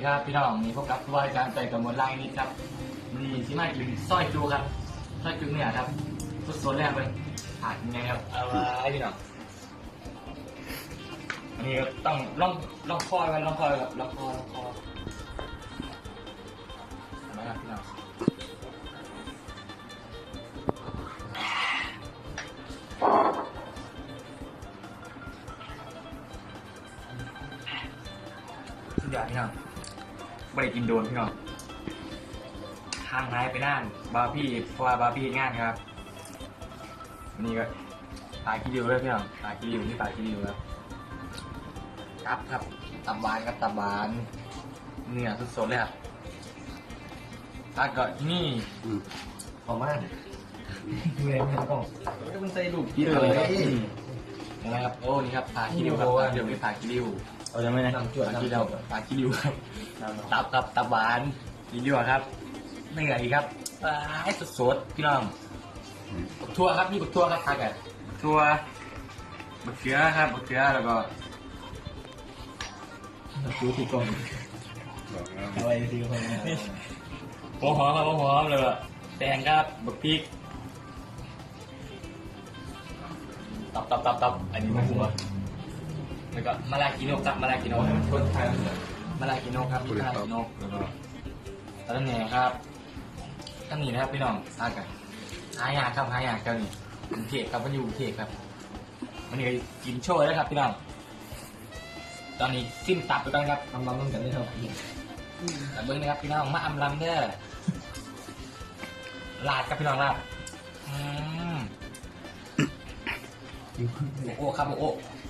ดีครับพี่น้องนี่พบกับผู้ว่าราชการใจกับมวลไล่นิดครับนี่ที่มากินสร้อยจูครับสร้อยจูเนี่ยครับสุดโซนแรกเลยผ่านยังไงครับเอาไว้พี่น้องอันนี้ก็ต้องล่องล่องคอยกันล่องคอยกับล่องคอล่องคอเห็นไหมครับพี่น้องสุดยอดพี่น้อง ไม่ได้กินโดนพี่น้องทางไหนไปนั่นบาร์บี้เพราะว่าบาร์บี้งานครับวันนี้ก็ปลาคิริวเลยพี่น้องปลาคิริวนี่ปลาคิริวครับครับครับตับบานครับตับบานเนื้อสดๆเลยครับปลาก็นี่อืมขอมากเหนื่อยไหมครับพ่อก็มันใจลูกกินเลยครับอืมเห็นไหมครับโอ้นี่ครับปลาคิริวครับปลาเดี๋ยวนี้ปลาคิริว เอาจะไม่ได้ปลาคิริวปลาคิริวครับ ตับกับตับหวานกินดีกว่าครับไม่เหลืออีกครับปลาให้สดๆพี่น้องบักทั่วครับนี่บักทั่วครับทานกันทั่วบักเขือครับบักเขือแล้วก็ดูที่กล้องเอาไว้ที่คนนะหัวหอมครับหัวหอมเลยก็แตงครับบักพริกตับตับตับตับอันนี้มะหัว แล้วก็มะลากิโนครับมะลากิโนคนไทยมะลากิโนครับมะลากิโนแล้วก็ตะละแหน่ครับท่านนี้นะครับพี่น้องทานกันหายากครับหายากครับนี่กรุงเทพครับมันอยู่กรุงเทพครับมันนี่ก็กินโชว์แล้วครับพี่น้องตอนนี้ซิมตับไปก่อนครับทำมาต้องกันได้เท่าไหร่แต่เบิ้งนะครับพี่น้องมาอำลำเด้อลาดครับพี่น้องลาดอืมโอ้โหครับโอ้โหอื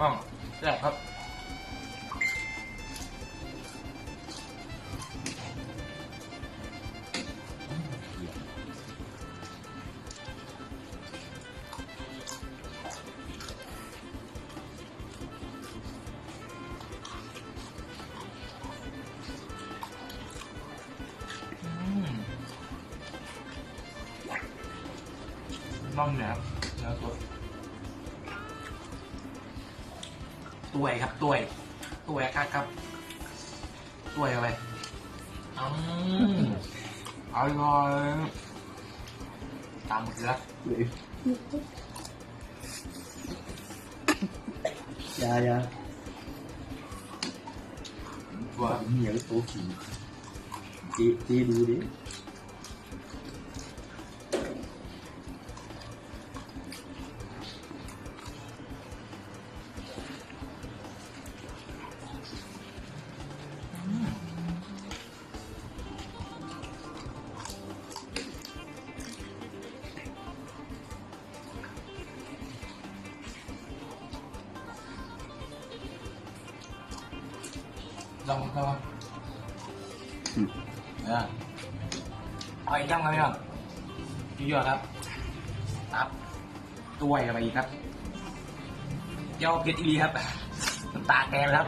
อ๋อแซ่บครับอืมน่องเนะครับเนื้อตัว ตัวยครับตัวยตัวยครับครับตัวยเอาไปอืมอร่อยตามเกลือยายาตัวเหนียวโตขี่จีจีดูดิ ลองเข้ามาเออเอาอีกย่ำครับพี่น้องพี่ยอดครับครับตัวยกันไปอีกครับเจ้าเพชรอีรีครับน้ำตาแกงครับ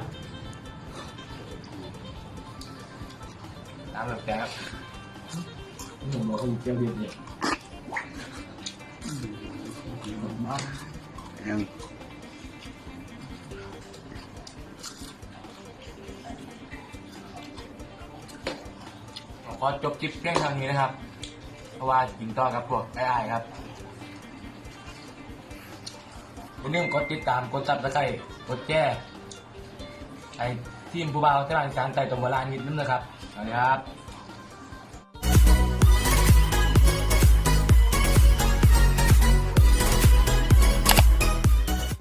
น้ำแบบแกงครับหนุ่มบอกว่าเจ้าเดียดเนี่ยยังผ ขอจบคลิปเพียงเท่านี้นะครับ เพราะว่ากินต่อกับพวกไอ้ๆครับอย่าลืมกดติดตาม กดซับสไครต์กดแจ้ไอ้ทีมผู้บ่าวที่ร้านการใจตรงโบราณนิดนึงนะครับสวัสดีครับ